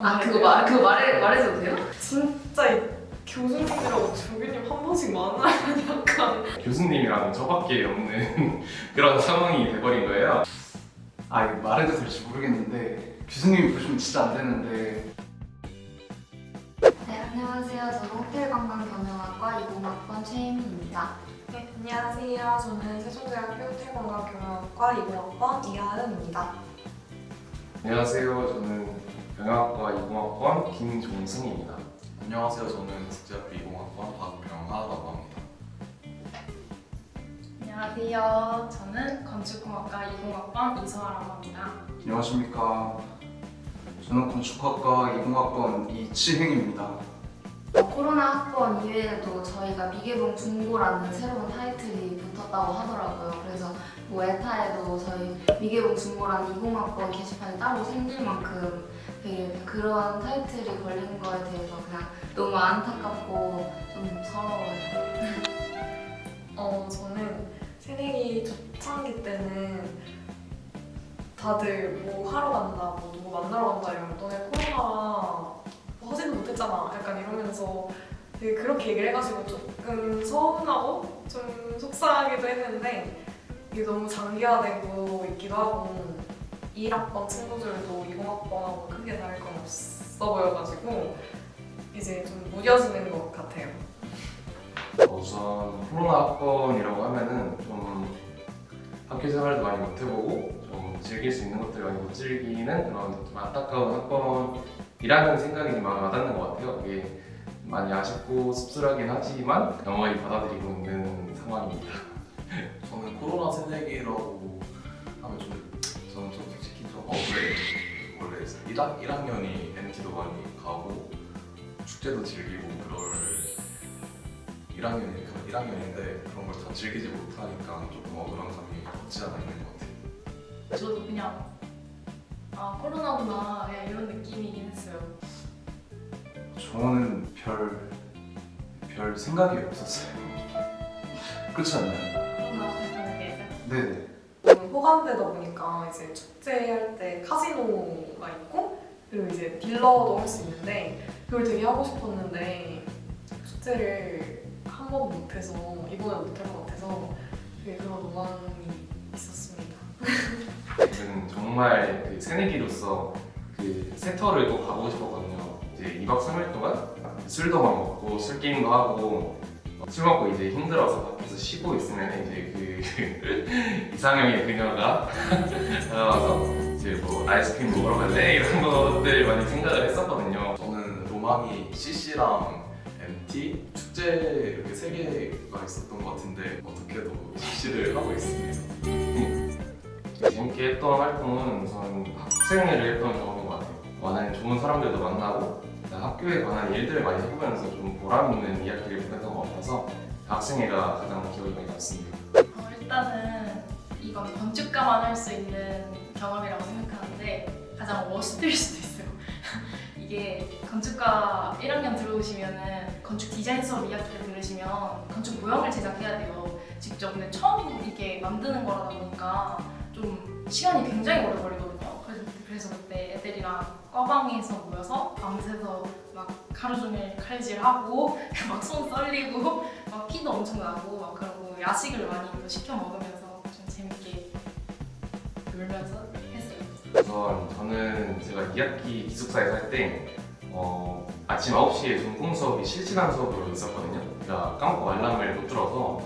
아 그거 말 그거 말해 말해줘도 돼요? 진짜 이 교수님들하고 조교님 한 번씩 만나면 약간 교수님이랑 저밖에 없는 그런 상황이 돼버린 거예요. 아 이거 말해도 될지 모르겠는데 교수님이 보시면 진짜 안 되는데 네, 안녕하세요. 저는 호텔 관광 경영학과 20학번 최혜민입니다. 네, 안녕하세요. 저는 세종대학교 호텔관광경영학과 20학번 이하은입니다. 안녕하세요. 저는 경영학과 20학번 김종승입니다. 안녕하세요. 저는 국제학교 20학번 박병하라고 합니다. 안녕하세요. 저는 건축공학과 20학번 이서아라고 합니다. 안녕하십니까 저는 건축학과 20학번 이치행입니다 코로나 학번 이외에도 저희가 미개봉 중고라는 새로운 타이틀이 붙었다고 하더라고요. 그래서 뭐 에타에도 저희 미개봉 중고라는 20학번 게시판이 따로 생길 만큼 되게 그런 타이틀이 걸린 거에 대해서 그냥 너무 안타깝고 좀 서러워요. 어, 저는 새내기 초창기 때는 다들 뭐 하러 간다, 뭐 누구 만나러 간다 이러면 너네 코로나 뭐 하지도 못했잖아. 약간 이러면서 되게 그렇게 얘기를 해가지고 조금 서운하고 좀 속상하기도 했는데 이게 너무 장기화되고 있기도 하고 1학번 친구들도 20학번하고 크게 다를 건 없어 보여가지고 이제 좀 무뎌지는 것 같아요. 우선 코로나 학번이라고 하면은 좀 학교 생활도 많이 못 해보고 좀 즐길 수 있는 것들 많이 못 즐기는 그런 좀 안타까운 학번이라는 생각이 좀 많이 와닿는 것 같아요. 이게 많이 아쉽고 씁쓸하긴 하지만 영원히 받아들이고 있는 상황입니다. 저는 코로나 새내기라고 1학, 1학년이 MT도 많이 가고 축제도 즐기고 그럴 1학년이 1학년인데 그런 걸 다 즐기지 못하니까 조금 억울한 감이 없지 않아 있는 것 같아요. 저도 그냥 아 코로나구나 그냥 이런 느낌이긴 했어요. 저는 별, 별 생각이 없었어요 그렇지 않나요? 코로나 네네 좀 호감되다 보니까 이제 축제할 때 카지노가 있고 그리고 이제 딜러도 할 수 있는데 그걸 되게 하고 싶었는데 축제를 한 번 못해서 이번에 못할 것 같아서 되게 그런 로망이 있었습니다. 저는 정말 그 새내기로서 그 세터를 꼭 가보고 싶었거든요. 이제 2박 3일 동안 술도 막 먹고 술 게임도 하고 술 먹고 이제 힘들어서 밖에서 쉬고 있으면 이제 그 이상형의 그녀가 나와서 이제 뭐 아이스크림 먹으러 갈래 이런 것들 많이 생각을 했었거든요. 저는 로망이 CC랑 MT 축제 이렇게 세 개가 있었던 것 같은데 어떻게도 CC를 하고 있습니다. 재밌게 했던 활동은 우선 학생회를 했던 경험인 것 같아요. 많은 좋은 사람들도 만나고 학교에 관한 일들을 많이 해보면서 좀 보람 있는 이야기를 보냈던 것 같아서 학생회가 가장 기억에 많이 남습니다. 어, 일단은 이건 건축가만 할 수 있는 경험이라고 생각하는데 가장 워스트일 수도 있어요. 이게 건축가 1학년 들어오시면은 건축 디자인 수업 2학기 때 들으시면 건축 모형을 제작해야 돼요. 직접 근데 처음 이게 만드는 거라다 보니까 좀 시간이 굉장히 오래 걸리거든요. 그래서, 그래서 그때 애들이랑 과방에서 모여서 밤새서 막 하루 종일 칼질하고 막 손 썰리고 막 피도 엄청 나고 막 그러고 야식을 많이 또 시켜 먹으면서 놀면서 했어요. 우선 저는 제가 2학기 기숙사에 살때 어, 아침 9시에 전공 수업이 실시간 수업으로 있었거든요. 제가 까먹고 알람을 못 들어서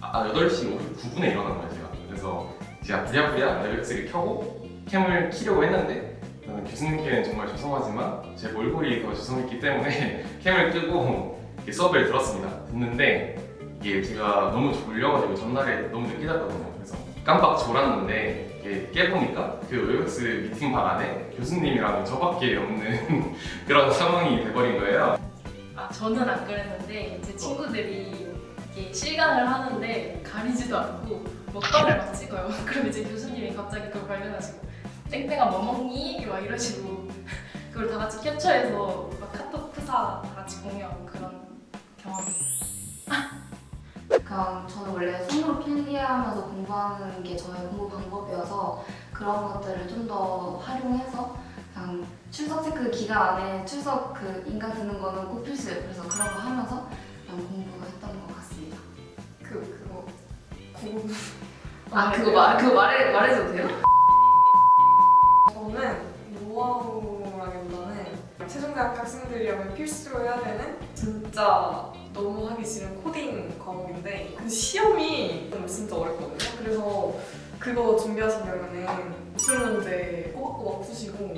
아, 8시 59분에 일어난 거예요, 제가. 그래서 제가 부랴부랴 넷플릭스를 켜고 캠을 키려고 했는데 교수님께는 정말 죄송하지만 제 몰골이 더 죄송했기 때문에 캠을 끄고 수업을 들었습니다. 듣는데 이게 제가 너무 졸려가지고 전날에 너무 늦게 잤거든요. 그래서 깜빡 졸았는데 깨보니까 그 웨브스 미팅 방 안에 교수님이랑 저밖에 없는 그런 상황이 돼버린 거예요. 아 저는 안 그랬는데 제 친구들이 이게 실강을 하는데 가리지도 않고 먹방을 막 찍어요. 그럼 이제 교수님이 갑자기 그걸 발견하시고 땡땡아 뭐 먹니? 막 식으로 그걸 다 같이 캡처해서 막 카톡 프사 다 같이 공유하고 그런 경험이 있어요. 그냥 저는 원래 손으로 필기하면서 공부하는 게 저의 공부 방법이어서 그런 것들을 좀 더 활용해서 그냥 출석 체크 기간 안에 출석 그 인강 드는 거는 꼭 필수예요. 그래서 그런 거 하면서 그냥 공부를 했던 것 같습니다. 그 그거 구분. 아 그거 말 그거 말해 말해도 돼요? 저는 노하우 라기보다는 최종대학 학생들이라면 필수로 해야 되는 진짜 너무 하기 싫은 코딩 과목인데 그 시험이 진짜 어렵거든요. 그래서 그거 준비하시려면은 기출 문제 꼬박꼬박 푸시고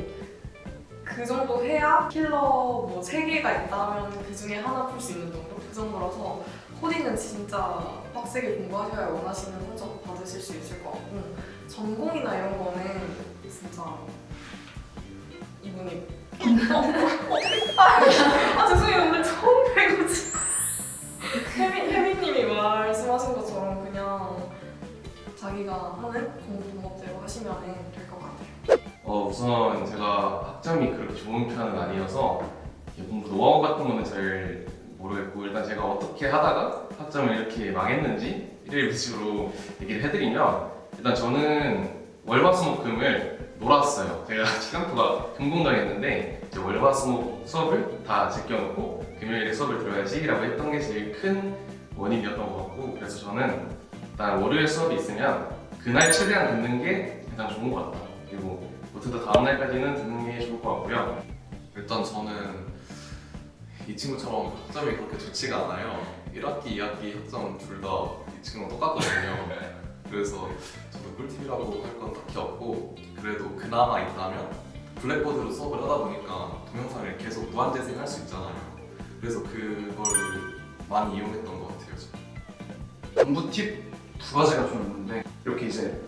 그 정도 해야 킬러 뭐 세 개가 있다면 그 중에 하나 풀 수 있는 정도 그 정도라서 코딩은 진짜 빡세게 공부하셔야 원하시는 성적 받으실 수 있을 것 같고 전공이나 이런 거는 진짜 이분이 우선 제가 학점이 그렇게 좋은 편은 아니어서 공부 노하우 같은 거는 잘 모르겠고 일단 제가 어떻게 하다가 학점을 이렇게 망했는지 일일 식으로 얘기를 해드리면 일단 저는 월화수목금을 놀았어요. 제가 시간표가 변동당했는데 이제 월화수목 수업을 다 제껴놓고 금요일에 수업을 들어야지라고 했던 게 제일 큰 원인이었던 것 같고 그래서 저는 일단 월요일 수업이 있으면 그날 최대한 듣는 게 가장 좋은 것 같다. 그리고 못해도 다음 날까지는 듣는 게 좋을 것 같고요. 일단 저는 이 친구처럼 학점이 그렇게 좋지가 않아요. 1학기, 2학기 학점 둘 다 이 친구랑 똑같거든요. 그래서 저도 꿀팁이라고 할 건 딱히 없고 그래도 그나마 있다면 블랙보드로 수업을 하다 보니까 동영상을 계속 무한재생할 수 있잖아요. 그래서 그거를 많이 이용했던 것 같아요. 공부 팁 두 가지가 좀 있는데 이렇게 이제 이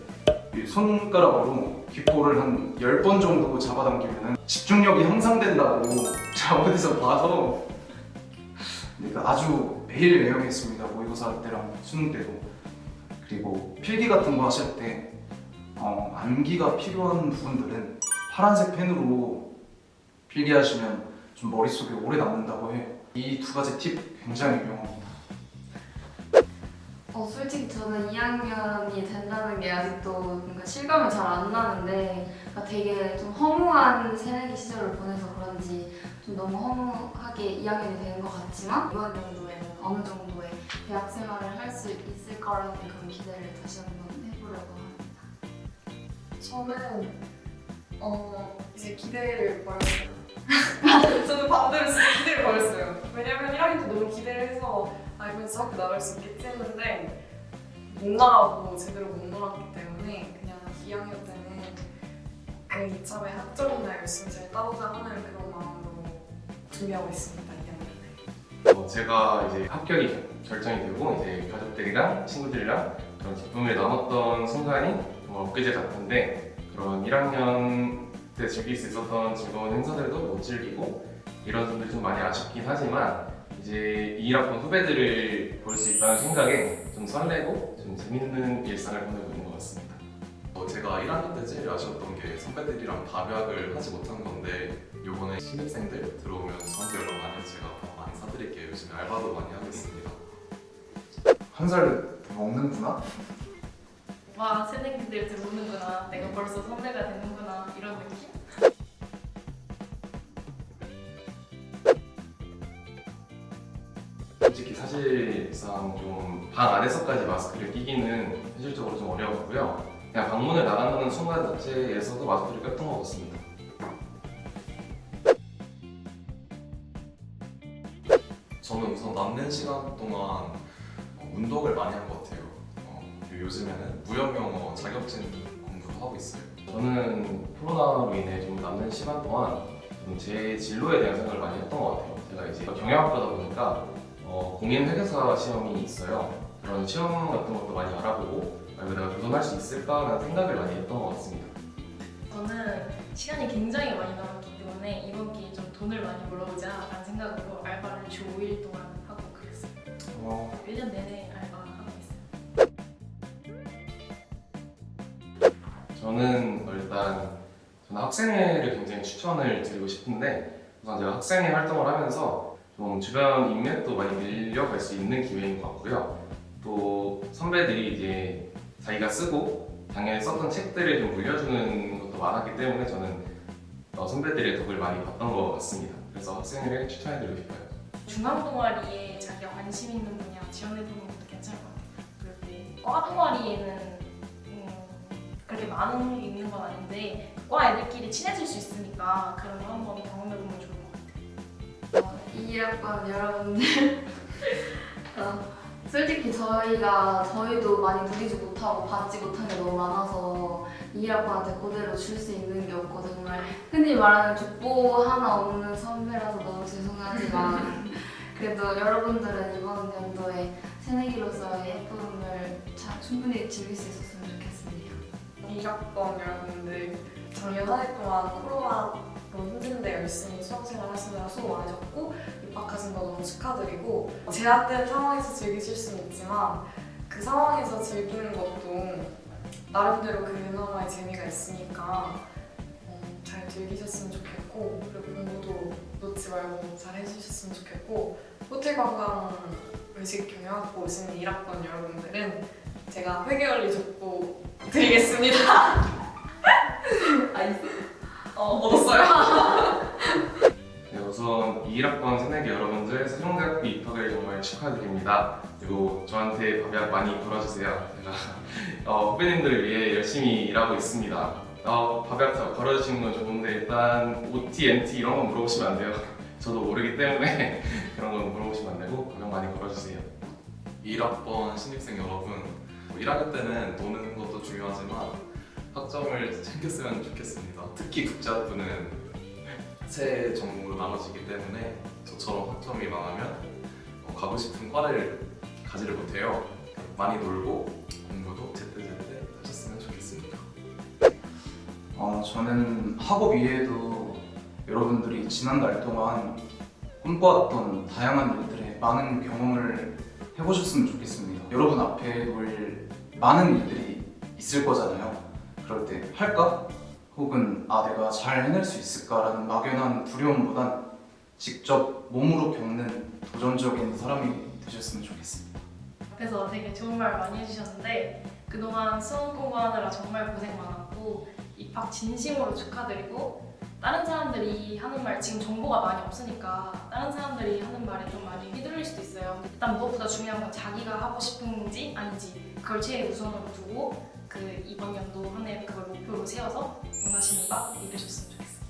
손가락으로 귓볼을 한 10번 정도 잡아당기면 집중력이 향상된다고 제가 어디서 봐서 그러니까 아주 매일 애용했습니다. 모의고사 때랑 수능 때도. 그리고 필기 같은 거 하실 때 어, 암기가 필요한 부분들은 파란색 펜으로 필기하시면 좀 머릿속에 오래 남는다고 해요 이 두 가지 팁 굉장히 유용합니다 어, 솔직히 저는 2학년이 된다는 게 아직도 뭔가 실감이 잘 안 나는데 그러니까 되게 좀 허무한 새내기 시절을 보내서 그런지 좀 너무 허무하게 2학년이 되는 것 같지만 이번 정도에는 어느 정도의 대학 생활을 할 수 있을 거라는 그런 기대를 다시 한번 해보려고 합니다. 저는 어 이제 기대를 버렸어요. 저는 반대로 진짜 기대를 버렸어요. 왜냐면 1학년 때 너무 기대를 해서 진짜 학교 나갈 수 있겠지 했는데 못 나가고 제대로 못 놀았기 때문에 그냥 2학년 때는 그 이참에 학점이나 열심히 잘 따보자 하는 그런 마음으로 준비하고 있습니다. 2학년 때. 어, 제가 이제 합격이 결정이 되고 이제 가족들이랑 친구들이랑 그런 기쁨을 나눴던 순간이 정말 엊그제 같은데 그런 1학년 때 즐길 수 있었던 즐거운 행사들도 못 즐기고 이런 점들이 좀 많이 아쉽긴 하지만 이제 2학번 후배들을 볼 수 있다는 생각에 좀 설레고 좀 재밌는 일상을 보내고 있는 것 같습니다. 어, 제가 1학년 때 제일 아쉬웠던 게 선배들이랑 답약을 하지 못한 건데 요번에 신입생들 들어오면 저한테 연락 많이 해서 제가 더 많이 사드릴게요. 요즘에 알바도 많이 하겠습니다. 한 살 먹는구나? 와 새내기들 들어오는구나 내가 벌써 선배가 되는구나 이런 느낌? 사실상 좀 방 안에서까지 마스크를 끼기는 현실적으로 좀 어려웠고요. 그냥 방문을 나간다는 순간 자체에서도 마스크를 꼈던 것 같습니다. 저는 우선 남는 시간 동안 어, 운동을 많이 한 것 같아요. 어, 그리고 요즘에는 무역영어 자격증 공부도 하고 있어요. 저는 코로나로 인해 좀 남는 시간 동안 좀제 진로에 대한 생각을 많이 했던 것 같아요. 제가 이제 경영학과다 보니까 어, 공인 회계사 시험이 있어요. 그런 시험 같은 것도 많이 알아보고 아, 내가 도전할 수 있을까라는 생각을 많이 했던 것 같습니다. 저는 시간이 굉장히 많이 남았기 때문에 이번 기회에 좀 돈을 많이 벌어보자라는 생각으로 알바를 주 5일 동안 하고 그랬어요. 어, 1년 내내 알바하고 있어요. 저는 일단 저는 학생회를 굉장히 추천을 드리고 싶은데 우선 제가 학생회 활동을 하면서 좀 주변 인맥도 많이 늘려갈 수 있는 기회인 것 같고요. 또 선배들이 이제 자기가 쓰고 작년에 썼던 책들을 좀 물려주는 것도 많았기 때문에 저는 어, 선배들의 덕을 많이 봤던 것 같습니다. 그래서 학생회를 추천해드리고 싶어요. 중앙 동아리에 자기가 관심 있는 분야 지원해보는 것도 괜찮을 것 같아요. 그리고 과 동아리에는 음, 그렇게 많은 게 있는 건 아닌데 과 애들끼리 친해질 수 있으니까 그런 거 한번 2학번 여러분들 어, 솔직히 저희가 저희도 많이 누리지 못하고 받지 못한 게 너무 많아서 2학번한테 그대로 줄 수 있는 게 없고 정말 흔히 말하는 족보 하나 없는 선배라서 너무 죄송하지만 그래도 여러분들은 이번 연도에 새내기로서의 예쁨을 잘 충분히 즐길 수 있었으면 좋겠습니다. 1학번 여러분들 작년 한 해 동안 코로나로 힘든데 열심히 수험생활 하시느라 수고 많으셨고 입학하신 거 너무 축하드리고 제한된 상황에서 즐기실 수는 있지만 그 상황에서 즐기는 것도 나름대로 그나마의 재미가 있으니까 어, 잘 즐기셨으면 좋겠고 그리고 공부도 놓지 말고 잘 해주셨으면 좋겠고 호텔 관광 외식 경영학부 오시는 1학번 여러분들은 제가 회계원리 족보 드리겠습니다. 어, 얻었어요. 네, 우선 21학번 새내기 여러분들 세종대학교 입학을 정말 축하드립니다. 그리고 저한테 밥약 많이 걸어주세요. 제가 어, 후배님들을 위해 열심히 일하고 있습니다. 어, 밥약 걸어주시는 건 좋은데 일단 OT, NT 이런 건 물어보시면 안 돼요. 저도 모르기 때문에 그런 건 물어보시면 안 되고 밥약 많이 걸어주세요. 1학번 신입생 여러분, 뭐 1학년 때는 노는 것도 중요하지만 학점을 챙겼으면 좋겠습니다. 특히 국제학부는 세 종목으로 나눠지기 때문에 저처럼 학점이 망하면 어, 가고 싶은 과를 가지를 못해요. 많이 놀고 공부도 제때제때 하셨으면 좋겠습니다. 어, 저는 학업 이외에도 여러분들이 지난달 동안 꿈꿔왔던 다양한 일들에 많은 경험을 해보셨으면 좋겠습니다. 여러분 앞에 놓일 많은 일들이 있을 거잖아요. 그럴 때 할까? 혹은 아 내가 잘 해낼 수 있을까라는 막연한 두려움보단 직접 몸으로 겪는 도전적인 사람이 되셨으면 좋겠습니다. 그래서 되게 좋은 말 많이 해주셨는데 그동안 수험 공부하느라 정말 고생 많았고 입학 진심으로 축하드리고 다른 사람들이 하는 말 지금 정보가 많이 없으니까 다른 사람들이 하는 말에 좀 많이 휘둘릴 수도 있어요. 일단 무엇보다 중요한 건 자기가 하고 싶은지 아닌지 그걸 제일 우선으로 두고 그 이번 연도 한 해 그걸 목표로 세워서 원하시는 바 이루셨으면 좋겠습니다.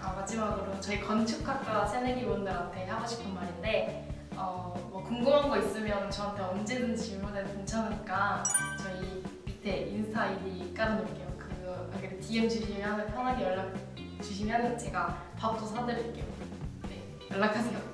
아, 마지막으로 저희 건축학과 새내기분들한테 하고 싶은 말인데 어, 뭐 궁금한 거 있으면 저한테 언제든지 질문해도 괜찮으니까 저희 밑에 인스타 아이디 깔아놓을게요. 그 DM 주시면 편하게 연락 주시면 제가 밥도 사드릴게요. 네, 연락하세요.